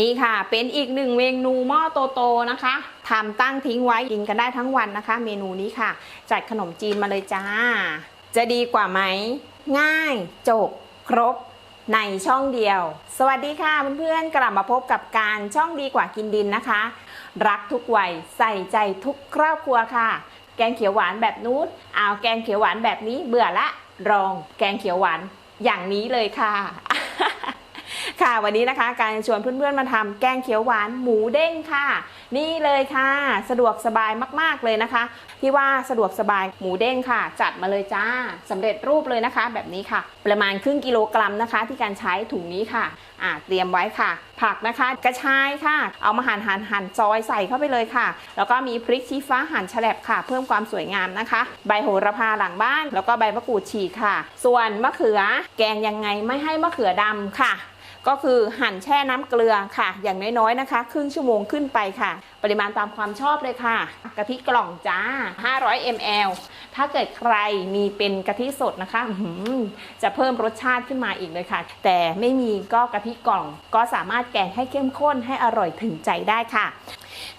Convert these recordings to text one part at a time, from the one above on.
นี่ค่ะ เป็นอีกหนึ่งเมนูหม้อโตๆนะคะทำตั้งทิ้งไว้กินกันได้ทั้งวันนะคะ เมนูนี้ค่ะ จัดขนมจีนมาเลยจ้า จะดีกว่าไหม ง่าย จบ ครบ ในช่องเดียว สวัสดีค่ะเพื่อนๆ กลับมาพบกับการช่องดีกว่ากินดินนะคะ รักทุกวัยใส่ใจทุกครอบครัวค่ะ แกงเขียวหวานแบบนู้นเอาแกงเขียวหวานแบบนี้เบื่อละ รอง แกงเขียวหวานอย่างนี้เลยค่ะ ค่ะวันนี้นะคะ การชวนเพื่อนๆมาทำแกงเขียวหวานหมูเด้งค่ะ นี่เลยค่ะ สะดวกสบายมากๆเลยนะคะ ที่ว่าสะดวกสบายหมูเด้งค่ะ จัดมาเลยจ้าสำเร็จรูปเลยนะคะ แบบนี้ค่ะ ประมาณครึ่งกิโลกรัมนะคะ ที่การใช้ถุงนี้ค่ะอ่าเตรียมไว้ค่ะ ผักนะคะ กระชายค่ะ เอามาหั่นหั่นหั่นซอยใส่เข้าไปเลยค่ะ แล้วก็มีพริกชี้ฟ้าหั่นแฉลบค่ะ เพิ่มความสวยงามนะคะ ใบโหระพาหลังบ้าน แล้วก็ใบมะกรูดฉีกค่ะ ส่วนมะเขือแกงยังไงไม่ให้มะเขือดำค่ะ ก็คือหั่นแช่น้ำเกลือค่ะ อย่างน้อยๆนะคะ ครึ่งชั่วโมงขึ้นไปค่ะ ปริมาณตามความชอบเลยค่ะ กะทิกล่องจ้า 500 ml ถ้าเกิดใครมีเป็นกะทิสดนะคะจะเพิ่มรสชาติขึ้นมาอีกเลยค่ะ แต่ไม่มีก็กะทิกล่อง ก็สามารถแกงให้เข้มข้นให้อร่อยถึงใจได้ค่ะ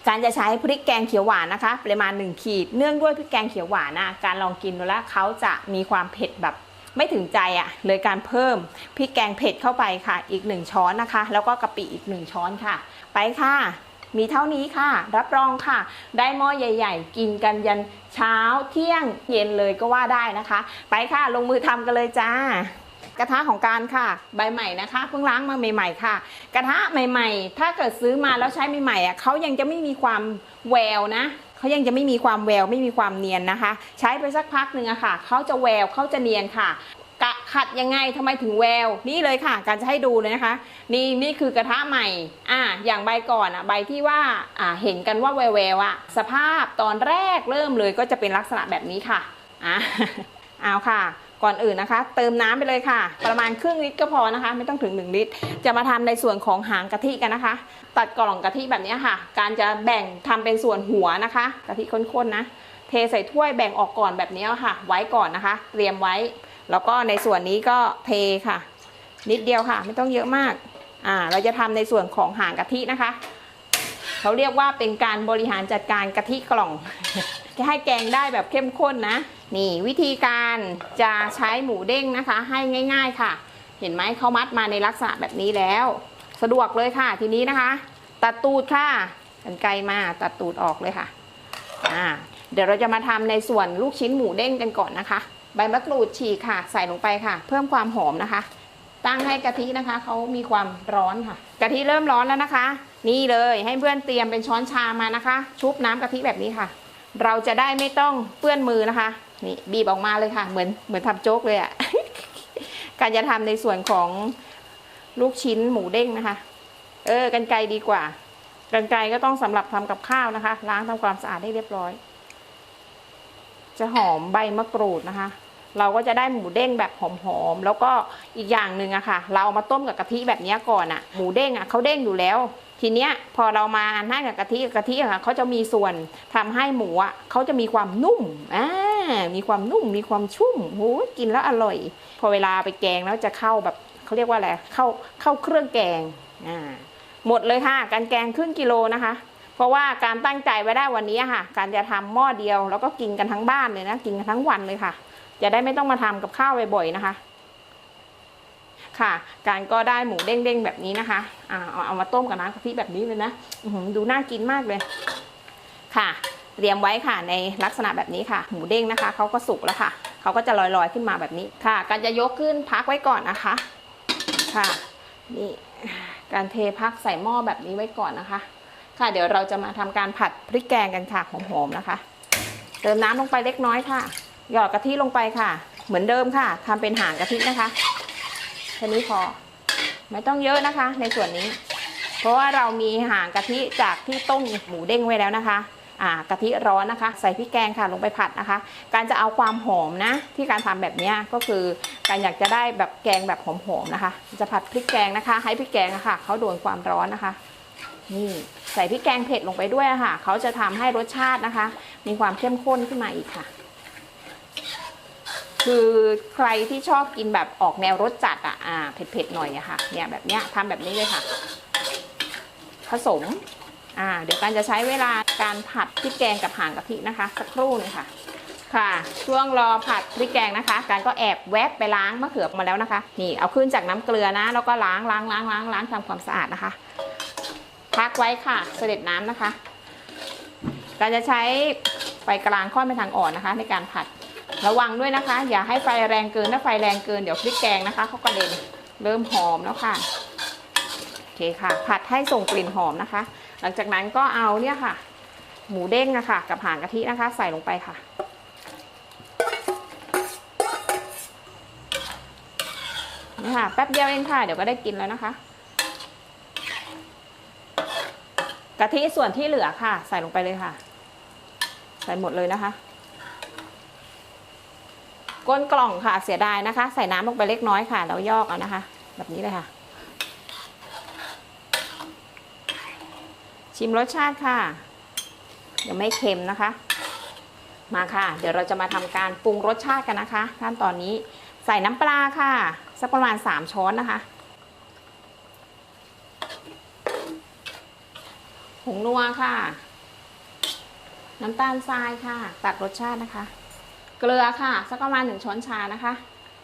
การจะใช้พริกแกงเขียวหวานนะคะปริมาณ 1 ขีด เนื่องด้วยพริกแกงเขียวหวานนะการลองกินดูแล้วเขาจะมีความเผ็ดแบบ ไม่ถึงใจอะ่ะเลยการเพิ่มพริกแกงเผ็ดเข้าไปค่ะ อีก 1 ช้อนนะคะ แล้วก็กะปิอีก 1 ช้อนค่ะ ไปค่ะ มีเท่านี้ค่ะ รับรองค่ะ ได้หม้อใหญ่ ๆ กินกันยันเช้าเที่ยงเย็นเลยก็ว่าได้นะคะ ไปค่ะลงมือทำกันเลยจ้ากระทะของการค่ะ ใบใหม่นะคะเพิ่งล้างมาใหม่ ๆ ค่ะ กระทะใหม่ ๆ ถ้าเกิดซื้อมาแล้วใช้ใหม่ๆอะเขายังจะไม่มีความแววนะ เขายังจะไม่มีความแววไม่มีความเนียนนะคะ ใช้ไปสักพักหนึ่งอะค่ะเขาจะแววเขาจะเนียนค่ะกะขัดยังไงทำไมถึงแวว นี่เลยค่ะ การจะให้ดูเลยนะคะ นี่นี่คือกระทะใหม่อ่าอย่างใบก่อนอะใบที่ว่าอ่าเห็นกันว่าแววแววอะสภาพตอนแรกเริ่มเลยก็จะเป็นลักษณะแบบนี้ค่ะอ่าเอาค่ะ ก่อนอื่นนะคะ เติมน้ำไปเลยค่ะ ประมาณครึ่งลิตรก็พอนะคะ ไม่ต้องถึง 1 ลิตร จะมาทำในส่วนของหางกะทิกันนะคะ ตัดกล่องกะทิแบบนี้ค่ะ การจะแบ่งทำเป็นส่วนหัวนะคะกะทิข้นๆนะ เทใส่ถ้วยแบ่งออกก่อนแบบนี้ค่ะ ไว้ก่อนนะคะ เตรียมไว้ แล้วก็ในส่วนนี้ก็เทค่ะ นิดเดียวค่ะ ไม่ต้องเยอะมากอ่าเราจะทำในส่วนของหางกะทินะคะเขาเรียกว่าเป็นการบริหารจัดการกะทิกล่องให้แกงได้แบบเข้มข้นนะ นี่วิธีการจะใช้หมูเด้งนะคะ ให้ง่าย ๆค่ะ เห็นไหมเขามัดมาในลักษณะแบบนี้แล้ว สะดวกเลยค่ะทีนี้นะคะ ตัดตูดค่ะกันไกลมาตัดตูดออกเลยค่ะอ่าเดี๋ยวเราจะมาทำในส่วนลูกชิ้นหมูเด้งกันก่อนนะคะ ใบมะกรูดฉีกค่ะ ใส่ลงไปค่ะ เพิ่มความหอมนะคะ ตั้งให้กะทินะคะเขามีความร้อนค่ะ กะทิเริ่มร้อนแล้วนะคะ นี่เลยให้เพื่อนเตรียมเป็นช้อนชามานะคะ ชุบน้ำกะทิแบบนี้ค่ะ เราจะได้ไม่ต้องเปื้อนมือนะคะ นี่บีบออกมาเลยค่ะ เหมือนเหมือนทำโจ๊กเลยอะ่ะ การจะทำในส่วนของลูกชิ้นหมูเด้งนะคะ เออกันไกลดีกว่า กันไกลก็ต้องสำหรับทำกับข้าวนะคะ ล้างทำความสะอาดให้เรียบร้อย จะหอมใบมะกรูดนะคะ เราก็จะได้หมูเด้งแบบหอมๆแล้วก็อีกอย่างหนึ่งอะค่ะ เราเอามาต้มกับกะทิแบบนี้ก่อนอะหมูเด้งอะเขาเด้งอยู่แล้วทีเนี้ยพอเรามานั่งกับกะทิกะทิอะค่ะเขาจะมีส่วนทำให้หมูอะเขาจะมีความนุ่มอ่า มีความนุ่มมีความชุ่มโหกินแล้วอร่อย พอเวลาไปแกงแล้วจะเข้าแบบเขาเรียกว่าอะไรเข้าเข้าเครื่องแกงอ่าหมดเลยค่ะ การแกงครึ่งกิโลนะคะ เพราะว่าการตั้งใจไว้ได้วันนี้อะค่ะ การจะทำหม้อเดียว แล้วก็กินกันทั้งบ้านเลยนะกินกันทั้งวันเลยค่ะ จะได้ไม่ต้องมาทำกับข้าวบ่อยๆนะคะค่ะ การก็ได้หมูเด้งๆแบบนี้นะคะอ่าเอามาต้มกับน้ำกะทิแบบนี้เลยนะดูน่ากินมากเลย ค่ะ เตรียมไว้ค่ะในลักษณะแบบนี้ค่ะ หมูเด้งนะคะเขาก็สุกแล้วค่ะเขาก็จะลอยๆขึ้นมาแบบนี้ค่ะ การจะยกขึ้นพักไว้ก่อนนะคะค่ะนี่การเทพักใส่หม้อแบบนี้ไว้ก่อนนะคะ ค่ะเดี๋ยวเราจะมาทำการผัดพริกแกงกันค่ะหอมๆนะคะ เติมน้ำลงไปเล็กน้อยค่ะ หยอดกะทิลงไปค่ะ เหมือนเดิมค่ะทำเป็นหางกะทินะคะแค่นี้พอไม่ต้องเยอะนะคะ ในส่วนนี้ เพราะว่าเรามีหางกะทิจากที่ต้มหมูเด้งไว้แล้วนะคะ กะทิร้อนนะคะ ใส่พริกแกงค่ะลงไปผัดนะคะ การจะเอาความหอมนะ ที่การทำแบบนี้ก็คือการอยากจะได้แบบแกงแบบหอมๆนะคะ จะผัดพริกแกงนะคะ ให้พริกแกงะค่ะเขาโดนความร้อนนะคะนี่ใส่พริกแกงเผ็ดลงไปด้วยะค่ะเขาจะทำให้รสชาตินะคะ มีความเข้มข้นขึ้นมาอีกค่ะ คือใครที่ชอบกินแบบออกแนวรสจัดอะอ่าเผ็ดๆหน่อยอะค่ะ เนี่ยแบบเนี้ยทำแบบนี้เลยค่ะ ผสมอ่าเดี๋ยวกันจะใช้เวลา การผัดพริกแกงกับหางกะทินะคะ สักครู่นึงค่ะ ค่ะ ช่วงรอผัดพริกแกงนะคะ การก็แอบแวบไปล้างมะเขือมาแล้วนะคะ นี่เอาขึ้นจากน้ำเกลือนะ แล้วก็ล้างล้างล้างล้างล้างทำความสะอาดนะคะ พักไว้ค่ะ เสด็จน้ำนะคะการจะใช้ไฟกลางค่อนไปทางอ่อนนะคะ ในการผัด ระวังด้วยนะคะ อย่าให้ไฟแรงเกิน ถ้าไฟแรงเกินเดี๋ยวพริกแกงนะคะเขากระเด็น เริ่มหอมแล้วค่ะ โอเคค่ะ ผัดให้ส่งกลิ่นหอมนะคะ หลังจากนั้นก็เอาเนี่ยค่ะ หมูเด้งนะคะ กับหางกะทินะคะ ใส่ลงไปค่ะ นี่ค่ะ แป๊บเดียวเองค่ะ เดี๋ยวก็ได้กินแล้วนะคะ กะทิส่วนที่เหลือค่ะ ใส่ลงไปเลยค่ะ ใส่หมดเลยนะคะ ก้นกล่องค่ะ เสียดายนะคะ ใส่น้ำลงไปเล็กน้อยค่ะ แล้วยอกเอานะคะ แบบนี้เลยค่ะชิมรสชาติค่ะ ยังไม่เค็มนะคะ มาค่ะ เดี๋ยวเราจะมาทำการปรุงรสชาติกันนะคะขั้นตอนนี้ใส่น้ำปลาค่ะ สักประมาณ 3 ช้อนนะคะผงนัวค่ะ น้ำตาลทรายค่ะ ตัดรสชาตินะคะ เกลือค่ะ สักประมาณ1ช้อนชานะคะ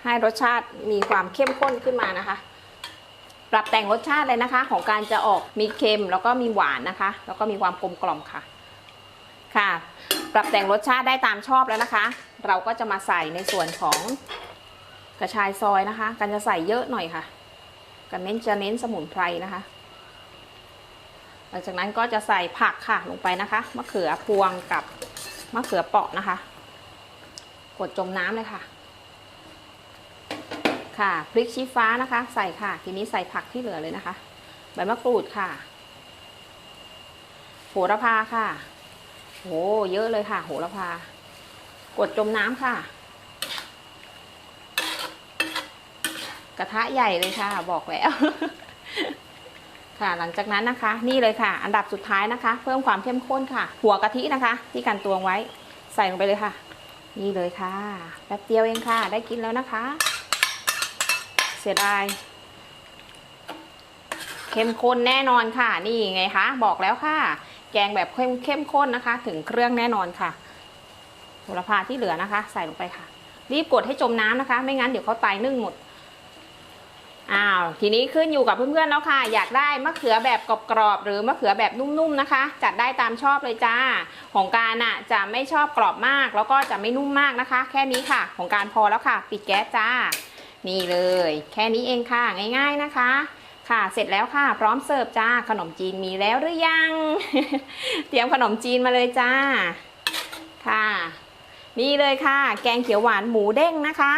ให้รสชาติมีความเข้มข้นขึ้นมานะคะ ปรับแต่งรสชาติเลยนะคะ ของการจะออกมีเค็มแล้วก็มีหวานนะคะ แล้วก็มีความกลมกล่อมค่ะ ค่ะ ปรับแต่งรสชาติได้ตามชอบแล้วนะคะ เราก็จะมาใส่ในส่วนของกระชายซอยนะคะ กันจะใส่เยอะหน่อยค่ะ กันเน้นจะเน้นสมุนไพรนะคะ หลังจากนั้นก็จะใส่ผักค่ะลงไปนะคะ มะเขือพวงกับมะเขือเปราะนะคะ กดจมน้ำเลยค่ะ ค่ะพริกชี้ฟ้านะคะ ใส่ค่ะ ทีนี้ใส่ผักที่เหลือเลยนะคะ ใบมะกรูดค่ะ โหระพาค่ะ โหเยอะเลยค่ะ โหระพา กดจมน้ำค่ะ กระทะใหญ่เลยค่ะ บอกแล้ว ค่ะ หลังจากนั้นนะคะ นี่เลยค่ะ อันดับสุดท้ายนะคะ เพิ่มความเข้มข้นค่ะ หัวกะทินะคะ ที่กันตวงไว้ ใส่ลงไปเลยค่ะ นี่เลยค่ะแป๊บเดียวเองค่ะ ได้กินแล้วนะคะ เสียดายเข้มข้นแน่นอนค่ะ นี่ไงคะ บอกแล้วค่ะ แกงแบบเข้มเข้มข้นนะคะ ถึงเครื่องแน่นอนค่ะโหระพาที่เหลือนะคะ ใส่ลงไปค่ะ รีบกดให้จมน้ำนะคะ ไม่งั้นเดี๋ยวเขาตายนึ่งหมดอ้าวทีนี้ขึ้นอยู่กับเพื่อนๆแล้วค่ะ อยากได้มะเขือแบบกรอบๆหรือมะเขือแบบนุ่มๆนะคะ จัดได้ตามชอบเลยจ้า ของการอะจะไม่ชอบกรอบมาก แล้วก็จะไม่นุ่มมากนะคะ แค่นี้ค่ะ ของการพอแล้วค่ะ ปิดแก๊สจ้า นี่เลย แค่นี้เองค่ะง่าย ๆนะคะ ค่ะ เสร็จแล้วค่ะ พร้อมเสิร์ฟจ้า ขนมจีนมีแล้วหรือยัง เตรียมขนมจีนมาเลยจ้า ค่ะ นี่เลยค่ะ แกงเขียวหวานหมูเด้งนะคะ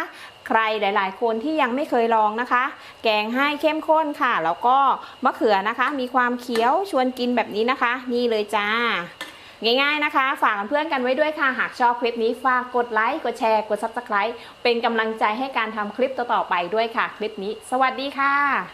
ใครหลาย ๆ คนที่ยังไม่เคยลองนะคะ แกงให้เข้มข้นค่ะ แล้วก็มะเขือนะคะ มีความเขียวชวนกินแบบนี้นะคะ นี่เลยจ้าง่ายๆนะคะ ฝากเพื่อนกันไว้ด้วยค่ะ หากชอบคลิปนี้ฝากกดไลค์ กดแชร์ กด subscribe เป็นกำลังใจให้การทำคลิปต่อๆไปด้วยค่ะ คลิปนี้ สวัสดีค่ะ